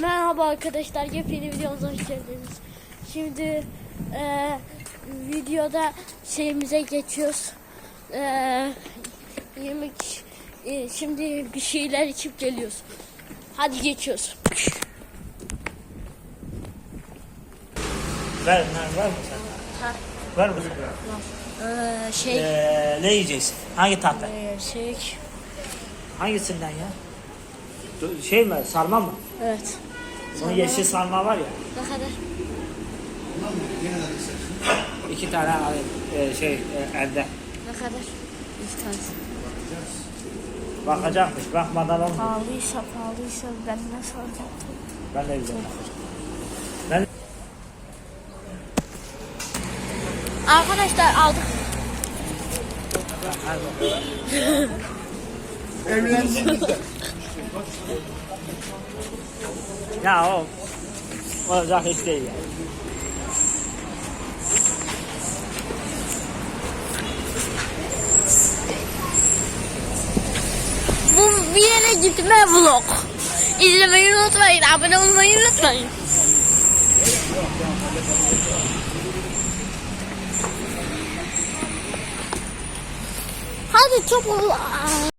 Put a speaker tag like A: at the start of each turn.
A: Merhaba arkadaşlar, yepyeni videomuza hoş geldiniz. Şimdi e, videoda şeyimize geçiyoruz. E, yemek, e, şimdi bir şeyler içip geliyoruz. Hadi geçiyoruz.
B: Ver, ver, ver mi sen?
A: Ha,
B: Ver mi?
A: e, şey,
B: Ee, ne yiyeceksin? Hangi tatlı?
A: e, şey,
B: Hangisinden ya? Şey mi? Sarma mı?
A: evet.
B: Bunun yeşil sarma var ya.
A: Ne kadar?
B: İki tane. Ee, şey e, elde.
A: Ne kadar? İki tanesi.
B: Bakacakmış. Bakmadan olmuyor.
A: Pahalıysa pahalıysa ben nasıl alacaktım?
B: Ben de güzel. Ben
A: Arkadaşlar aldık.
B: Nou, wat zag ik tegen. Probeer
A: dat je te mij vlog. Is er bij jullie twee, abonneer bij jullie twee. How wel aan